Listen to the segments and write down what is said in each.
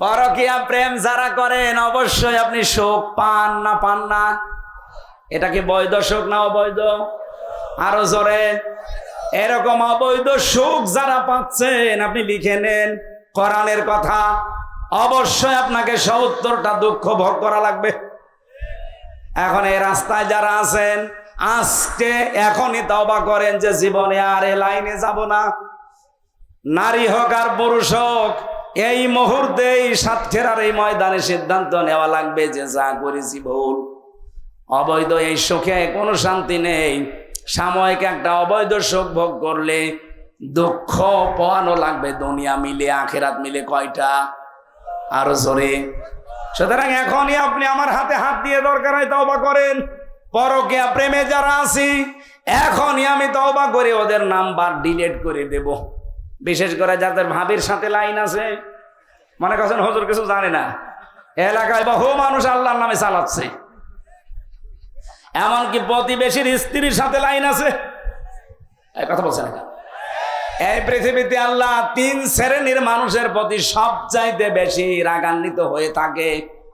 পরকিয়া প্রেম যারা করেন, অবশ্যই আপনি শোক পান না পান না? এটা কি বৈধ শোক না অবৈধ? আরও জোরে। এরকম অবৈধ সুখ যারা পাচ্ছেন, আপনি লিখে নেন কোরআনের কথা। অবশ্যই আপনাকে সত্তরটা দুঃখ ভোগ করা লাগবে। এখন এই রাস্তায় যারা আছেন, আজকে এখনই তবা করেন যে জীবনে আর এ লাইনে যাব না। নারী হোক আর পুরুষ হোক এই মুহূর্তে মুহূর্তেই সাতক্ষীরার এই ময়দানে সিদ্ধান্ত নেওয়া লাগবে যে যা করেছি ভুল। অবৈধ এই সুখে কোনো শান্তি নেই। সাময়িক একটা অবৈধ সুখ ভোগ করলে দুঃখ পোয়ানো লাগবে দুনিয়া মিলে, আখেরাত মিলে কয়টা? আরও জোরে। সুতরাং এখনই আপনি আমার হাতে হাত দিয়ে দরকার হয় তওবা করেন। পরকে প্রেমে যারা আছি, এখনই আমি তওবা করে ওদের নাম্বার ডিলিট করে দেব। বিশেষ করে যাদের ভাবির সাথে লাইন আছে। মনে করছেন হজুর কিছু জানে না? এলাকায় বহু মানুষ আল্লাহর নামে চালাচ্ছে। এমনকি প্রতিবেশীর স্ত্রীর সাথে লাইন আছে। কথা বলছে না এই পৃথিবীতে আল্লাহ তিন শ্রেণির মানুষের প্রতি সবচাইতে বেশি রাগান্বিত হয়ে থাকে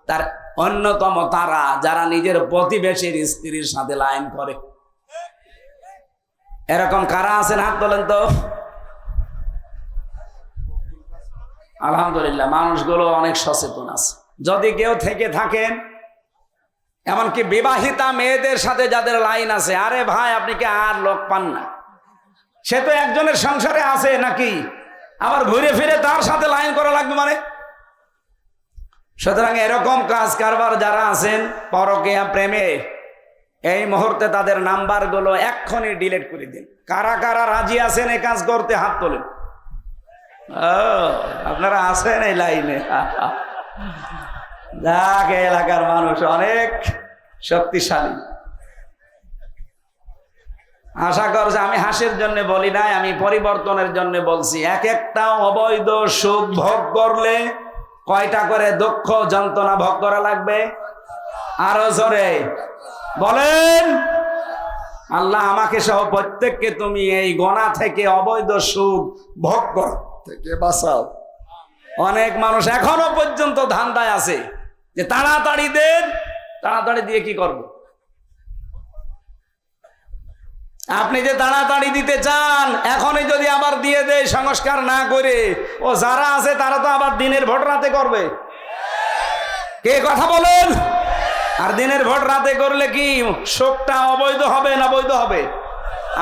তার অন্যতম তারা, যারা নিজের প্রতিবেশীর স্ত্রীর সাথে লাইন করে। এরকম কারা আছেন হাত বলেন তো? আলহামদুলিল্লাহ, মানুষগুলো অনেক সচেতন আছে। যদি কেউ থেকে থাকেন, এমনকি বিবাহিতা মেয়েদের সাথে যাদের লাইন আছে, আরে ভাই, আপনি কি আর লোক পান না? সে তো একজনের সংসারে আছে নাকি? আবার ঘুরে ফিরে তার সাথে লাইন করা লাগবে মানে? সুতরাং এরকম কাজ কারবার যারা আছেন পরকেয়া প্রেমে, এই মুহূর্তে তাদের নাম্বারগুলো এক্ষুনি ডিলিট করে দিন। কারা কারা রাজি আছেন এই কাজ করতে হাত তোলেন। আপনারা আছেন এই লাইনে? যাক এলাকার মানুষ অনেক শক্তিশালী। আশা করছে আমি হাসির জন্য বলি নাই, আমি পরিবর্তনের জন্য বলছি। এক একটা অবৈধ সুখ ভোগ করলে কয়টা করে দুঃখ, যন্ত্রণা ভোগ করা লাগবে? আরও জোরে। বলেন, আল্লাহ আমাকে সহ প্রত্যেককে তুমি এই গণা থেকে অবৈধ সুখ ভোগ কর। থেকে বাঁচাও। অনেক মানুষ এখনও পর্যন্ত ধান্দায় আছে যে তাড়াতাড়ি দেন, তাড়াতাড়ি দিয়ে কি করব? আপনি যে তাড়াতাড়ি দিতে চান, এখনই যদি আবার দিয়ে দেয়, সংস্কার না করে, ও যারা আছে তারা তো আবার দিনের ভোট রাতে করবে। কে কথা বলেন? আর দিনের ভোট রাতে করলে কি শোকটা অবৈধ হবে না বৈধ হবে?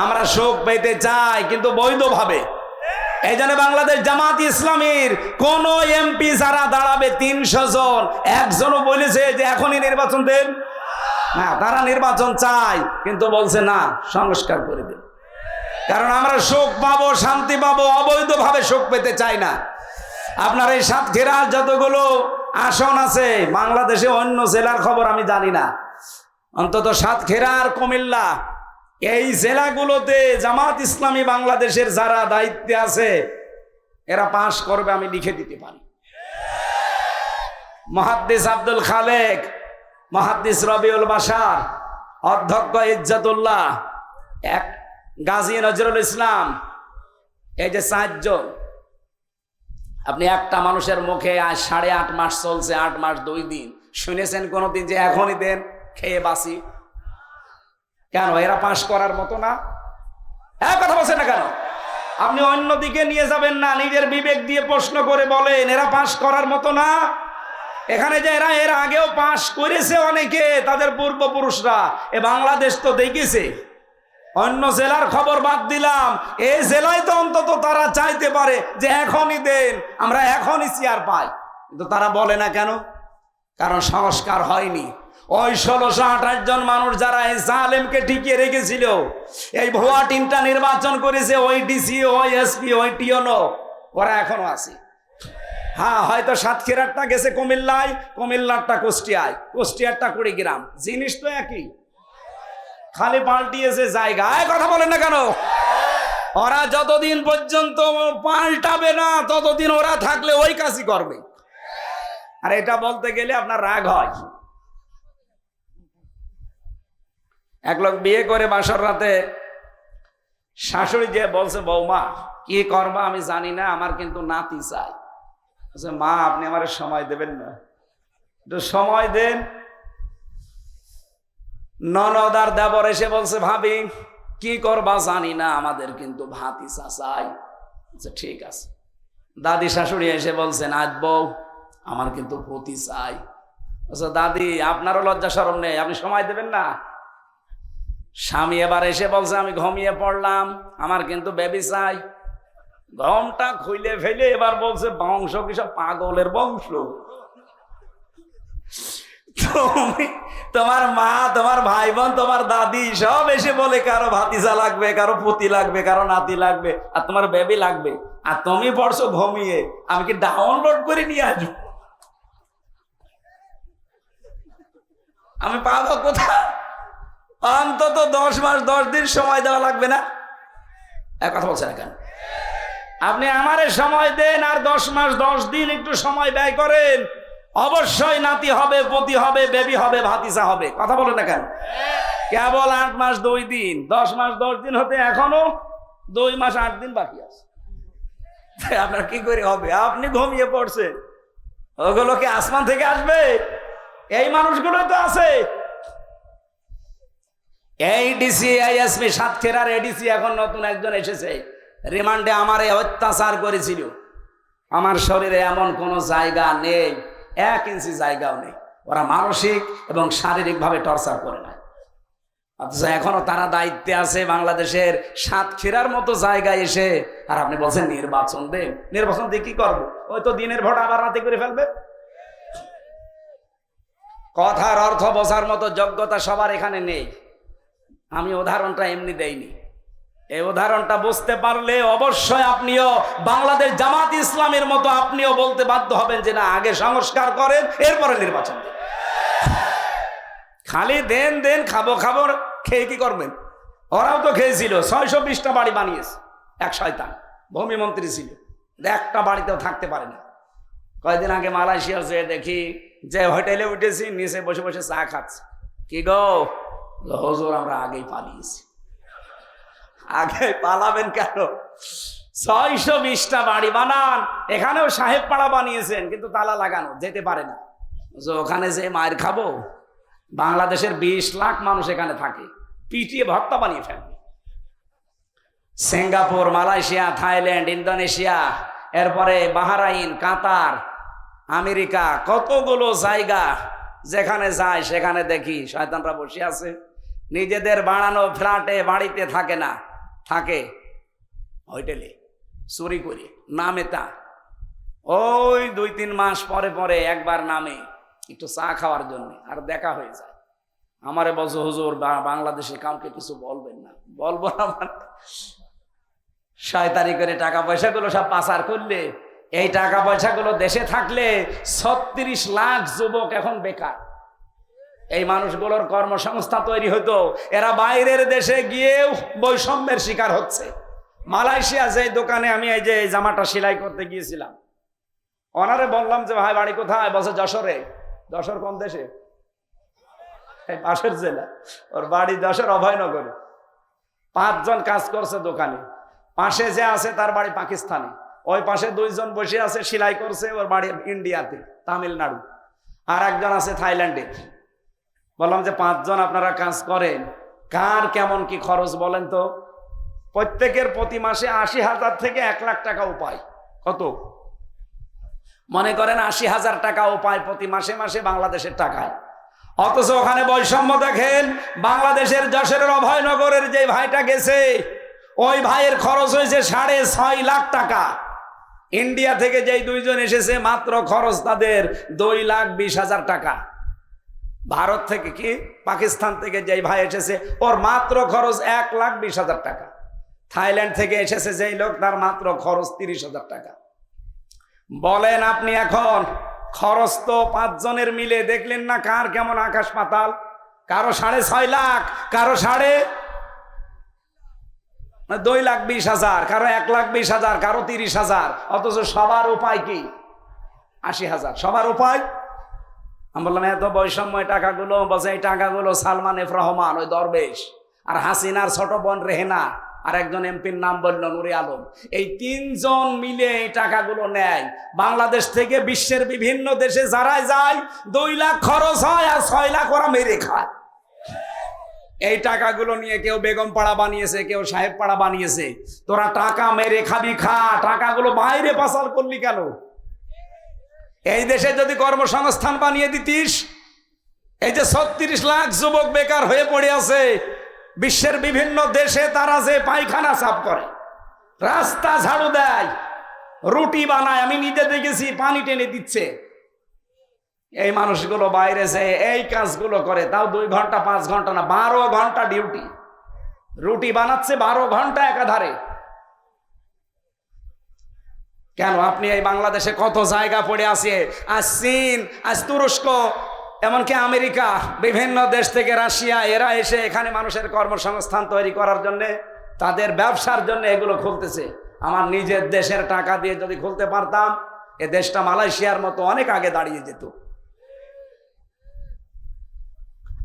আমরা শোক পেতে চাই, কিন্তু বৈধভাবে। এই জন্য বাংলাদেশ জামাত ইসলামীর কোন এমপি যারা দাঁড়াবে তিনশো জন, একজনও বলেছে যে এখনই নির্বাচন দেন। না, তারা নির্বাচন চাই কিন্তু বলছে না, সংস্কার করে দিন। কারণ আমরা সুখ পাবো, শান্তি পাবো, অবৈধভাবে সুখ পেতে চাই না। আপনার এই সাত সাতক্ষীরার যতগুলো আসন আছে, বাংলাদেশে অন্য জেলার খবর আমি জানি না। অন্তত সাতক্ষীরা আর কুমিল্লা এই জেলাগুলোতে জামাত ইসলামী বাংলাদেশের যারা দায়িত্বে আছে, এরা পাশ করবে আমি লিখে দিতে পারি। মহাদ্দিস আব্দুল খালেক, মহাদ্দিস রবিউল বাসার অধ্যক্ষ ইজ্জাতুল্লাহ, এক গাজী নজরুল ইসলাম, এই যে সাহায্য আপনি একটা মানুষের মুখে আজ সাড়ে আট মাস চলছে, আট মাস দুই দিন। শুনেছেন কোনোদিন যে এখনই দেন, খেয়ে বাসি কেন? এরা পাশ করার মতো না? হ্যাঁ কথা বলছেন না কেন? আপনি অন্য দিকে নিয়ে যাবেন না, নিজের বিবেক দিয়ে প্রশ্ন করে বলেন, এরা পাশ করার মতো না? এখানে যে এরা, এর আগেও পাশ করেছে অনেকে, তাদের পূর্বপুরুষরা। এ বাংলাদেশ তো দেখেছে। অন্য জেলার খবর বাদ দিলাম। এই জেলায় তো অন্তত তারা চাইতে পারে যে এখনই দেন, আমরা এখনই চেয়ার পাই। কিন্তু তারা বলে না কেন? কারণ সংস্কার হয়নি। ওই ষোলোশো আঠাশ জন মানুষ যারা এই জালেমকে টিকিয়ে রেখেছিল, এই ভুয়া টিমটা নির্বাচন করেছে, ওই ডিসি, ওই এসপি, ওই টিওনো ওরা এখনও আছে। হ্যাঁ হয়তো সাতক্ষীরারটা গেছে কুমিল্লায়, কুমিল্লারটা কুষ্টিয়ায়, কুষ্টিয়ারটা কুড়িগ্রাম। জিনিস তো একই। খালি পাল্টিয়েছে জায়গায় কথা বলেন না কেন? ওরা যতদিন পর্যন্ত পাল্টাবে না, ততদিন ওরা থাকলে ওই কাজই করবে। আর এটা বলতে গেলে আপনার রাগ হয়। এক লোক বিয়ে করে বাসর রাতে শাশুড়ি যে বলছে, বৌমা, কি করবা আমি জানি না, আমার কিন্তু নাতি চাই। মা, আপনি আমার সময় দেবেন না। একটু সময় দেন। ননদার দেবর এসে বলছে, ভাবি, কি করবা জানি না, আমাদের কিন্তু ভাতি চাচাই ঠিক আছে। দাদি শাশুড়ি এসে বলছেন, আজ বউ আমার কিন্তু পতি চাই। দাদি, আপনারও লজ্জা সরম নেই, আপনি সময় দেবেন না? স্বামী এবার এসে বলছে, আমি ঘুমিয়ে পড়লাম, আমার কিন্তু বেবি চাই। গমটা খুইলে ফেলে এবার বলছে, বংশ কিসব পাগলের বংশ? তুমি, তোমার মা, তোমার ভাই বোন তোমার দাদি সব এসে বলে, কারও ভাতিজা লাগবে, কারও পুতি লাগবে, কারও নাতি লাগবে, আর তোমার বেবি লাগবে, আর তুমি পড়ছো ঘুমিয়ে, আমি কি ডাউনলোড করে নিয়ে আসব? আমি পাবো কোথায়? অন্তত দশ মাস, দশ দিন সময় দেওয়া লাগবে না? এক কথা বলছেন কেন? আপনি আমারে সময় দেন আর দশ মাস, দশ দিন একটু সময় ব্যয় করেন। অবশ্যই নাতি হবে, পতি হবে, বেবি হবে ভাতিসা হবে। কথা বলেন না কেন? কেবল আট মাস, দুই দিন। দশ মাস, দশ দিন হতে এখনও দুই মাস, আট দিন বাকি আছে। আপনার কি করে হবে? আপনি ঘুমিয়ে পড়ছেন। ওগুলো কি আসমান থেকে আসবে? এই মানুষগুলো তো আছে। এই ডিসি সাতক্ষীরার এডিসি এখন নতুন একজন এসেছে। রিমান্ডে আমারে অত্যাচার করেছিল। আমার শরীরে এমন কোনো জায়গা নেই, এক ইঞ্চি জায়গাও নেই। ওরা মানসিক এবং শারীরিকভাবে টর্চার করে না। অথচ এখনও তারা দায়িত্বে আছে বাংলাদেশের সাতক্ষীরার মতো জায়গায় এসে। আর আপনি বলছেন, নির্বাচন দেন নির্বাচন দিয়ে কি করব? ওই তো দিনের ভোট আবার রাতে করে ফেলবে। কথার অর্থ বোঝার মতো যোগ্যতা সবার এখানে নেই। আমি উদাহরণটা এমনি দেইনি। এই উদাহরণটা বুঝতে পারলে অবশ্যই আপনিও বাংলাদেশ জামাত ইসলামের মতো আপনিও বলতে বাধ্য হবেন যে না, আগে সংস্কার করেন, এরপরে নির্বাচন খালি দেন দেন, খাব খাব, খেয়ে কি করবেন? ওরাও তো খেয়েছিল, ছয়শো বিশটা বাড়ি বানিয়েছে, এক শয়তান ভূমি মন্ত্রী ছিল একটা বাড়িতেও থাকতে পারে না। কয়েকদিন আগে মালয়েশিয়া যে দেখি, যে হোটেলে উঠেছি, নিচে বসে বসে চা খাচ্ছে। কি গো? হজুর, আমরা আগেই পালিয়েছি। আগে পালাবেন কেন? ছয়শো বিশটা বাড়ি বানান, এখানেও সাহেব পাড়া বানিয়েছেন, কিন্তু তালা লাগানো, যেতে পারে না। যে ওখানে যে মায়ের খাব, বাংলাদেশের বিশ লাখ মানুষ এখানে থাকে, পিটিয়ে ভর্তা বানিয়ে ফেলবে। সিঙ্গাপুর, মালয়েশিয়া, থাইল্যান্ড, ইন্দোনেশিয়া, এরপরে বাহারাইন, কাতার, আমেরিকা, কতগুলো জায়গা যেখানে যায়, সেখানে দেখি শয়তানরা বসে আছে। নিজেদের বাড়ানো ফ্ল্যাটে বাড়িতে থাকে না, থাকে হোটেলে, চুরি করে, নামে তা। ওই দুই তিন মাস পরে পরে একবার নামে একটু চা খাওয়ার জন্য, আর দেখা হয়ে যায়। আমারে বলছো, হুজুর বাংলাদেশে কাউকে কিছু বলবেন না। বলব না মানে শয়তানি করে টাকা পয়সাগুলো সব পাচার করলে, এই টাকা পয়সাগুলো দেশে থাকলে ছত্রিশ লাখ যুবক এখন বেকার। এই মানুষগুলোর কর্মসংস্থা তৈরি হতো এরা বাইরের দেশে গিয়েও বৈষম্যের শিকার হচ্ছে। মালয়েশিয়া যে দোকানে আমি এই যে জামাটা সেলাই করতে গিয়েছিলাম, ওনারে বললাম যে, ভাই, বাড়ি কোথায়? বসে যশোরে। যশোর কোন দেশে? পাশের জেলা। ওর বাড়ি যশোর অভয়নগরে। পাঁচজন কাজ করছে দোকানে। পাশে যে আছে তার বাড়ি পাকিস্তানে। ওই পাশে দুইজন বসে আছে, সেলাই করছে ওর বাড়ি ইন্ডিয়াতে, তামিলনাড়ু। আর একজন আছে থাইল্যান্ডে। বললাম যে পাঁচজন আপনারা কাজ করেন। কার কেমন কি খরচ বলেন তো? প্রত্যেকের প্রতি মাসে আশি হাজার থেকে এক লাখ টাকা উপায়। কত? মনে করেন আশি হাজার টাকা উপায় প্রতি মাসে মাসে বাংলাদেশের টাকায়। অথচ ওখানে বৈষম্য দেখেন, বাংলাদেশের যশোরের অভয়নগরের যে ভাইটা গেছে, ওই ভাইয়ের খরচ হয়েছে সাড়ে ছয় লাখ টাকা। ইন্ডিয়া থেকে যেই দুইজন এসেছে, মাত্র খরচ তাদের দুই লাখ বিশ হাজার টাকা। ভারত থেকে কি? পাকিস্তান থেকে যেই ভাই এসেছে, ওর মাত্র খরচ এক লাখ বিশ হাজার টাকা। থাইল্যান্ড থেকে এসেছে যেই লোক, তার মাত্র খরচ তিরিশ হাজার টাকা। বলেন আপনি এখন, খরচ তো পাঁচজনের মিলে, দেখলেন না কার কেমন আকাশ পাতাল? কারও সাড়ে ছয় লাখ, কারও সাড়ে দুই লাখ বিশ হাজার, কারও এক লাখ বিশ হাজার, কারও তিরিশ হাজার, অথচ সবার উপায় কি? আশি হাজার। সবার উপায়? আমি বললাম, এত বৈষম্য টাকাগুলো, বলছে, এই টাকাগুলো সালমান এফ রহমান, ওই দরবেশ আর হাসিনার ছোট বোন রেহেনা আর একজন এমপির নাম বলল নুরে আলম। এই তিনজন মিলে এই টাকাগুলো নেয়। বাংলাদেশ থেকে বিশ্বের বিভিন্ন দেশে যারাই যায়, দুই লাখ খরচ হয় আর ছয় লাখ ওরা মেরে খায়। এই টাকাগুলো নিয়ে কেউ বেগম পাড়া বানিয়েছে, কেউ সাহেব পাড়া বানিয়েছে। তোরা টাকা মেরে খাবি, খা। টাকাগুলো বাইরে পাচার করলি কেন? এই দেশে যদি কর্মসংস্থান বানিয়ে দিতিস, এই যে ছত্রিশ লাখ যুবক বেকার হয়ে পড়ে আছে, বিশ্বের বিভিন্ন দেশে তারা যে পায়খানা সাফ করে, রাস্তা ঝাড়ু দেয়, রুটি বানায়, আমি নিজে দেখেছি, পানি টেনে দিচ্ছে। এই মানুষগুলো বাইরে যে এই কাজগুলো করে, তাও দুই ঘণ্টা, পাঁচ ঘণ্টা না, বারো ঘণ্টা ডিউটি। রুটি বানাচ্ছে বারো ঘণ্টা একাধারে। কেন? আপনি এই বাংলাদেশে কত জায়গা পড়ে আছে? আজ চীন, আজ তুরস্ক, এমনকি আমেরিকা, বিভিন্ন দেশ থেকে রাশিয়া, এরা এসে এখানে মানুষের কর্মসংস্থান তৈরি করার জন্য তাদের ব্যবসার জন্য এগুলো খুলতেছে। আমার নিজের দেশের টাকা দিয়ে যদি খুলতে পারতাম, এ দেশটা মালয়েশিয়ার মতো অনেক আগে দাঁড়িয়ে যেত।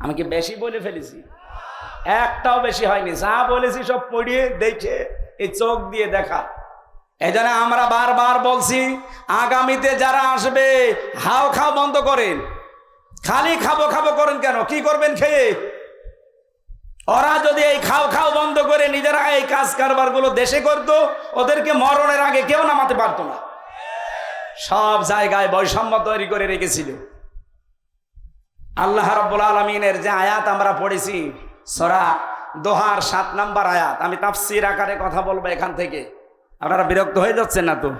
আমি কি বেশি বলে ফেলেছি? একটাও বেশি হয়নি। যা বলেছি সব পড়িয়ে দেখে, এই চোখ দিয়ে দেখা। এই জন্য আমরা বারবার বলছি, আগামীতে যারা আসবে, হাও খাও বন্ধ করেন। খালি খাব খাব করেন কেন? কি করবেন খেয়ে? ওরা যদি এই খাও খাও বন্ধ করে নিজেরা এই কাজ কারবারগুলো দেশে করতো, ওদেরকে মরণের আগে কেউ নামাতে পারতো না। সব জায়গায় বৈষম্য তৈরি করে রেখেছিল। আল্লাহ রব্বুল আলমিনের যে আয়াত আমরা পড়েছি, সরা দোহার সাত নাম্বার আয়াত, আমি তাফসির আকারে কথা বলব এখান থেকে। আপনারা বিরক্ত হয়ে যাচ্ছেন না তো?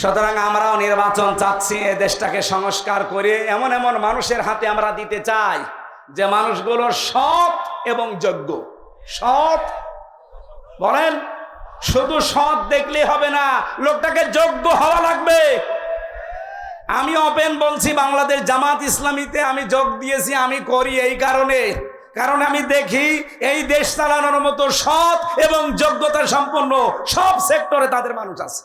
সুতরাং আমরাও নির্বাচন চাচ্ছি, এ দেশটাকে সংস্কার করে এমন এমন মানুষের হাতে আমরা দিতে চাই, যে মানুষগুলো সৎ এবং যোগ্য। সৎ? বলেন, শুধু সৎ দেখলে হবে না, লোকটাকে যোগ্য হওয়া লাগবে। আমি ওপেন বলছি, বাংলাদেশ জামাত ইসলামীতে আমি যোগ দিয়েছি, আমি করি এই কারণে। কারণ আমি দেখি এই দেশ চালানোর মতো সৎ এবং যোগ্যতা সম্পন্ন সব সেক্টরে তাদের মানুষ আছে।